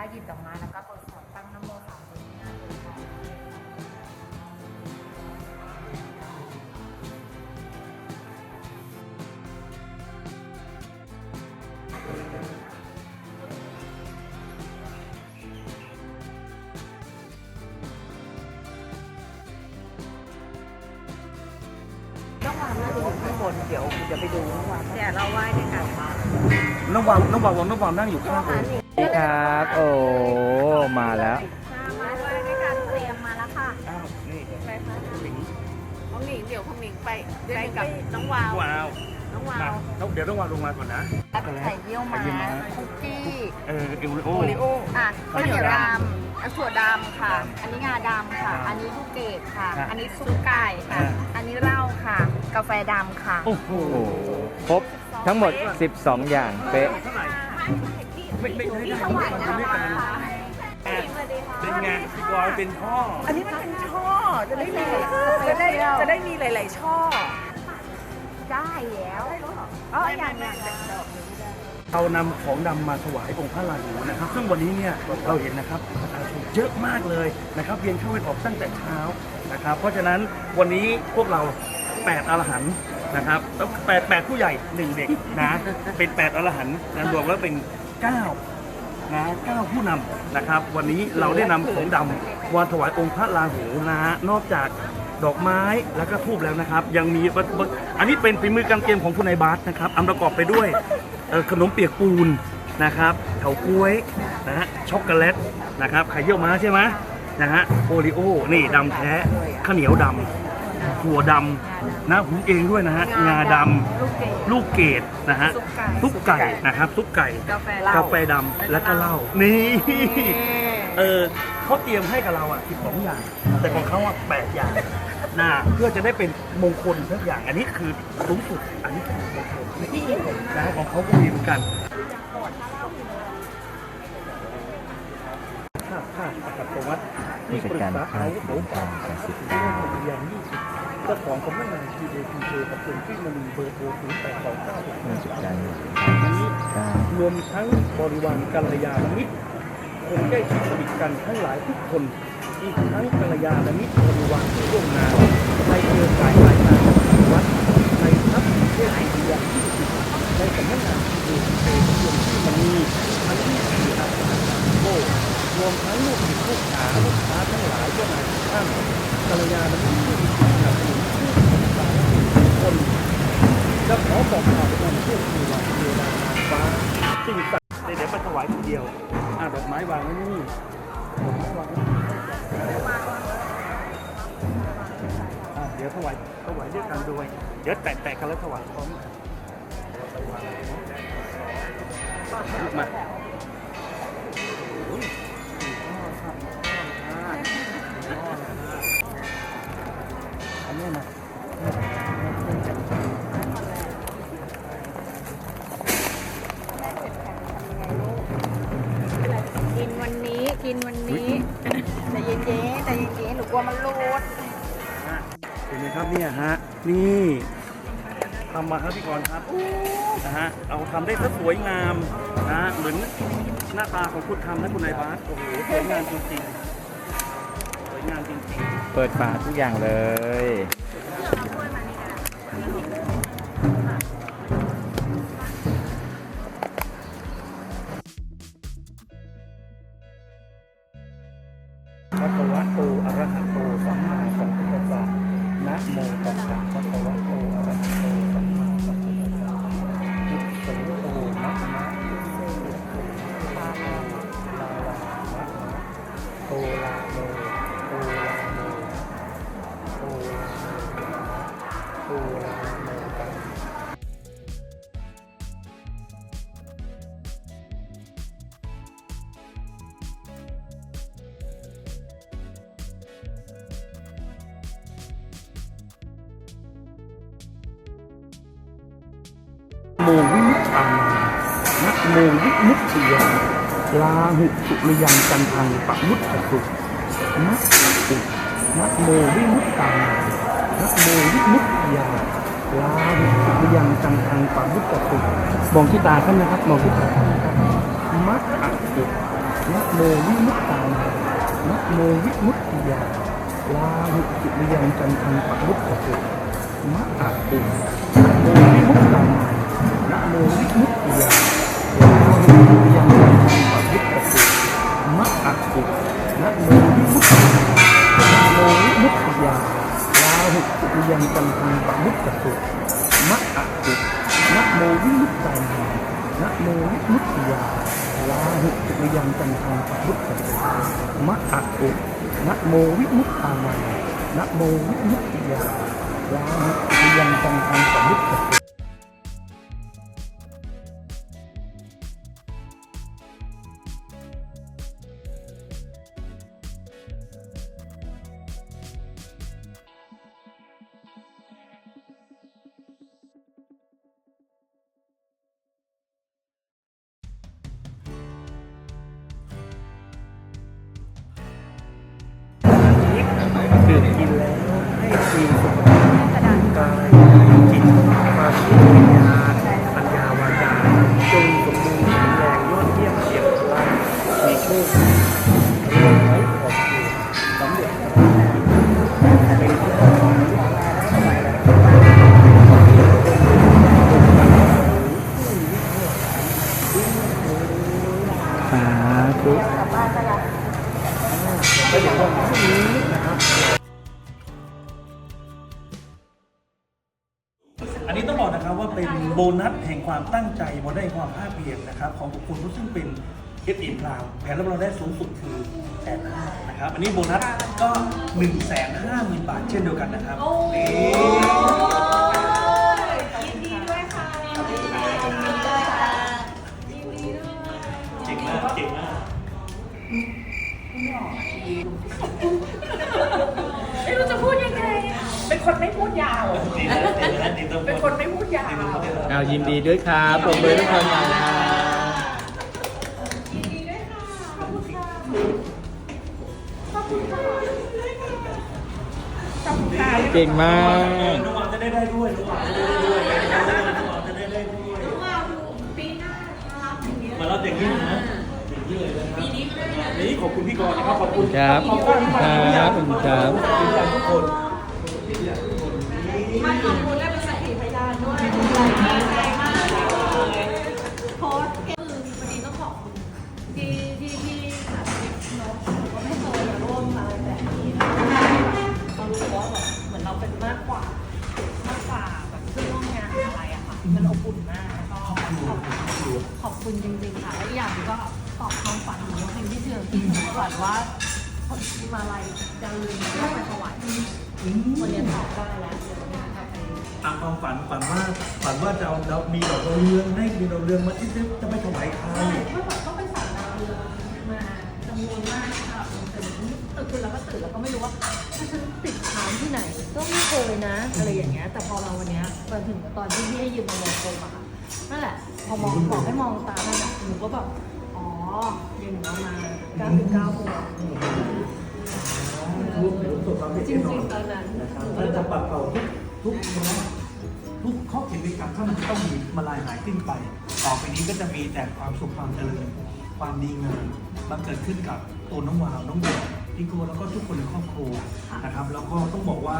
ถ้าหยิบดอกไม้แล้วก็เปิด ข้างบนเดี๋ยวเดี๋ยวไปดูต้องวางเดี๋ยวเราไหว้ด้วยกันค่ะน้องวางน้องวางน้องวางนั่งอยู่ข้างผมนี่ครับโอ้มาแล้วมาไหว้ด้วยกันเตรียมมาแล้วค่ะอ้าวนี่ไปค่ะหนิงน้องหนิงเดี๋ยวคุณหนิงไปไปกับน้องวาวว้าว น้องวามาวแล้วเดี๋ยวต้องวางลงมาก่อนนะไข่เยี่ยวม้าไข่เยี่ยวม้าคุกกี้เออเอลโอโอริโออะข้าข้าววเหเหนีนียยววดดำอันถั่วดำค่ะ อันนี้งาดำค่ะ อันนี้ลูกเกดค่ะครับอันนี้ซุปไก่ค่ะอ่าอันนี้เหล้าค่ะ กาแฟดำค่ะ โอ้โหโอ้โหครบทั้งหมด 12 อย่างเป๊ะเท่าไหร่ไม่ไม่ไม่ได้ถวายทำด้วยน้ำกันค่ะเป็นไงพี่บอยเป็นพ่อ อันนี้มันเป็นช่อ จะได้มีจะได้จะได้มีหลาย ๆ ช่อ ได้แล้วอ๋ออย่างอย่างเรานำของดำมาถวายองค์พระราหูนะครับ ซึ่งวันนี้เนี่ยเราเห็นนะครับประชาชนเยอะมากเลยนะครับเวียนเข้าเวียนออกตั้งแต่เช้านะครับ เพราะฉะนั้นวันนี้พวกเราแปดอรหันต์นะครับแล้วแปดแปดผู้ใหญ่หนึ่งเด็กนะเป็นแปดอรหันต์นะรวมแล้วเป็นเก้านะเก้าผู้นำนะครับ วันนี้เราได้นำของดำวางถวายองค์พระราหูนะฮะนอกจาก ดอกไม้แล้วก็ทูบแล้วนะครับ ยังมีอันนี้เป็นฝีมือการเตรียมของคุณนายบาสนะครับอันประกอบไปด้วยเอ่อขนมเปียกปูนนะครับเถาก๊วยนะฮะช็อกโกแลตนะครับไข่เยี่ยวม้าใช่ไหมนะฮะโอริโอนี่ดำแท้ข้าวเหนียวดำถั่วดำนะหุงเองด้วยนะฮะงาดำลูกเกดลูกเกดนะฮะซุปไก่ซุปไก่นะครับซุปไก่กาแฟเหล้ากาแฟดำแล้วก็เหล้านี่ เออเขาเตรียมให้กับเราอะ12อย่าง แต่ของเขาอะ8อย่าง นะเพื่อจะได้เป็นมงคลทุกอย่าง อันนี้คือสูงสุด อันนี้คือมงคลนะของเขาก็มีเหมือนกันค่าค่าประกาศวัดผู้จัดการค่ายบริการการศึกษาอย่างยี่สิบเจ้าของสำนักงานทีเดทีเกับคุณที่มณีเบอร์โทรศูนย์แปดสองเก้าผู้จัดการนี้การรวมทั้งบริวารกัลยาณมิตรคนใกล้ชิดสนิทกันทั้งหลายทุกคน อีกทั้งกัลยาณมิตรบริวารที่ร่วมงานในเครือข่ายรายงานวัดในทัพเทศวิทยาที่สิบในสำนักงานที่ดีเอกับคุณที่มันมีทั้งที่สี่อาคารโบรวมทั้งลูกศิษย์ลูกหา ด้วยเดี๋ยวแตะๆกันแล้วถวายพร้อมกันมาอุ้ยอันนี้มากินวันนี้กินวันนี้ใจเย็นๆใจเย็นๆหนูกลัวมันรูดเห็นไหมครับเนี่ยฮะ นี่ ทำมาครับพี่กรณ์ครับนะฮะเอาทำได้ซะสวยงามนะเหมือนหน้าตาของคุณทำนะคุณนายบาสโอ้โหสวยงามจริงๆสวยงามจริงเปิดฝาทุกอย่างเลย โมวิมุตติยาลาหุสุริยังจันทังปะมุตตสุนะอุนะโมวิมุตตังนะโมวิมุตติยาลาหุสุริยังจันทังปะมุตตสุมองที่ตาท่านนะครับมองที่ตาท่านนะครับมะอะอุนะโมวิมุตตานังนะโมวิมุตติยาลาหุจิริยังจันทังปะมุตตะเตมะอะตินะโมวิมุตตานังนะโมวิมุตติยา มะอะตินะโมวิมุตตินะโมวิมุตติยาลาหุจิริยังจันทังปะมุตตะเตมะอะตินะโมวิมุตตานังนะโมวิมุตติยาลาหุจิริยังจันทังปะพุทธเจ้มะอะอุนะโมวิมุตตานังนะโมวิมุตติยาลาหุจิริยังจันทังปะพุทธเ ความตั้งใจโบนได้ความภาคเพียรนะครับ ของบุคคลผู้ซึ่งเป็นเอฟอินพราวแผนรับรองได้สูงสุดคือแสนห้านะครับ อันนี้โบนัสก็1นึ่งแสนห้าหมื่นบาทเช่นเดียวกันนะครับนี่ คนไม่พูดยาวดีนะดีนะดีต้องเป็นคนไม่พูดยาวเอายินดีด้วยครับปรบมือทุกคนหน่อยครับเก่งมากน้องหวานจะได้ได้ด้วยน้องหวานจะได้ได้ด้วยน้องหวานจะได้ได้ด้วยมารับอย่างนี้นะอย่างนี้เลยนะครับนี่ขอบคุณพี่กรณ์นะครับ ขอบคุณครับ ขอบคุณครับขอบคุณครับดีใจทุกคน คุณขอบคุณจริงๆค่ะและอีกอย่างหนึ่งก็ตอบความฝันหนูว่าเป็นที่เชื่อที่หนูฝันว่าคนมาลัยจะลืมเรื่องไปถวายวันนี้ตอบได้แล้วเดี๋ยววันนี้จะไปตามความฝันฝันว่าฝันว่าจะเอาเรามีดอกดาวเรืองได้มีดอกดาวเรืองมาที่จะจะไปถวายใครใช่เมื่อก่อนก็ไปสั่งดาวเรืองมาจำนวนมากค่ะตื่นตื่นแล้วก็ตื่นแล้วก็ไม่รู้ว่าถ้าฉันติดค้างที่ไหนก็ไม่เคยนะ อะไรอย่างเงี้ยแต่พอเราวันเนี้ยมาถึงตอนที่พี่ให้ยืมมามองตรงอะค่ะ นั่นแหละ พอมองบอกให้มองตานั่นอะหนูก็แบบ อ๋อยืมหนูเอามา99พวงรู้รู้สึกความผ็ดจแน่นริองนๆตอนนั้นนะครับเราจะปัดเป่าทุกทุกทุกข้อเขียนในกรรมถ้ามันต้องมีมาลายหายสิ้นไป ต่อไปนี้ก็จะมีแต่ความสุขความเจริญ ความดีงามมันเกิดขึ้นกับตัวน้องวาวน้องเบล พี่โกแล้วก็ทุกคนในครอบครัวนะครับ แล้วก็ต้องบอกว่า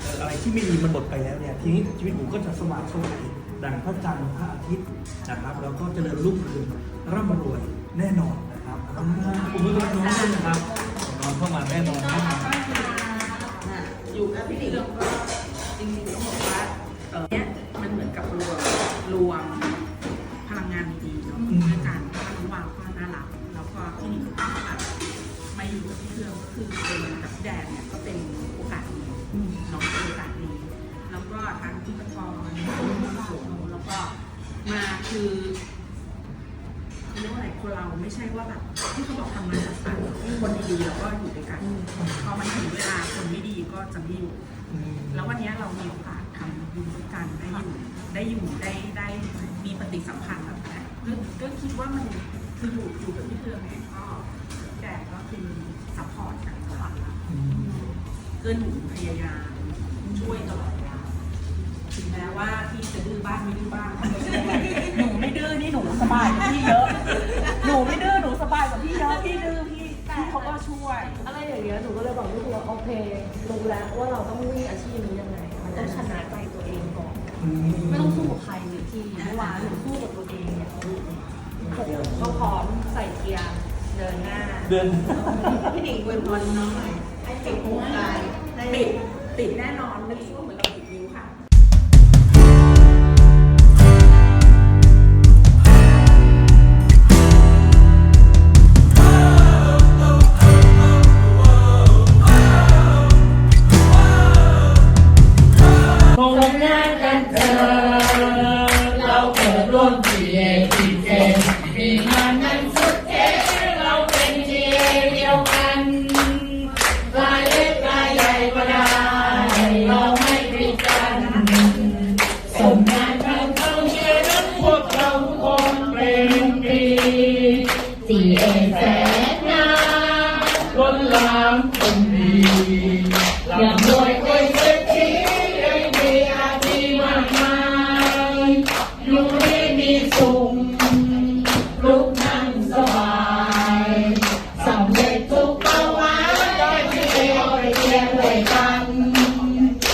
เอ่ออะไรที่ไม่ดีมันหมดไปแล้วเนี่ยทีนี้ชีวิตผมก็จะสว่างสวยดังพระจันทร์พระอาทิตย์นะครับ แล้วก็เจริญรุ่งเรืองร่ำรวยแน่นอนนะครับอ่าผมไม่รู้น้องด้วยนะครับน้องเข้ามาแน่นอนนะครับอยู่กับพี่หลิงก็จริงๆต้องบอกว่าเออเนี่ยมันเหมือนกับรวมรวมพลังงานดีๆเนาะอืมด้วยกัน คือเป็นกับพี่แดนเนี่ยก็เป็นโอกาสดีน้องเป็นโอกาสดีแล้วก็ทางพี่ปกรณ์แล้วก็มาคือเรียกว่าอะไรคนเราไม่ใช่ว่าแบบที่เขาบอกทำงานจัดสรรคนดีๆแล้วก็อยู่ด้วยกันพอมันถึงเวลาคนไม่ดีก็จะไม่อยู่แล้ววันนี้เรามีโอกาสทำบุญด้วยกันได้อยู่ได้อยู่ได้ได้มีปฏิสัมพันธ์แบบนี้ก็คิดว่ามันคืออยู่อยู่กับพี่เทือนี่ก็แกก็คือ ซัพพอร์ตกันค่ะเกื้อหนุนพยายามช่วยตลอดเวลาถึงแม้ว่าพี่จะดื้อบ้างไม่ดื้อบ้างหนูไม่ดื้อนี่หนูสบายกว่าพี่เยอะ หนูไม่ดื้อหนูสบายกว่าพี่เยอะพี่ดื้อพี่พี่เขาก็ช่วย อะไรอย่างเงี้ยหนูก็เลยบอกลูกว่าโอเครู้แล้วว่าเราต้องวิ่งอาชีพนี้ยังไงมันต้องชนะใจตัวเองก่อนไม่ต้องสู้กับใครเลยที่เมื่อวานหนูสู้กับตัวเองเนี่ยเขาพร้อม ดือน พี่หนิงเวยพรน้องหน่ยให้จิโครงการได้ติดปิดแน่นอนไม่ช่วงเหมือนเราปิดนิ้วค่ะ คงงานกันเธอ แสนงามล้นลามคนดี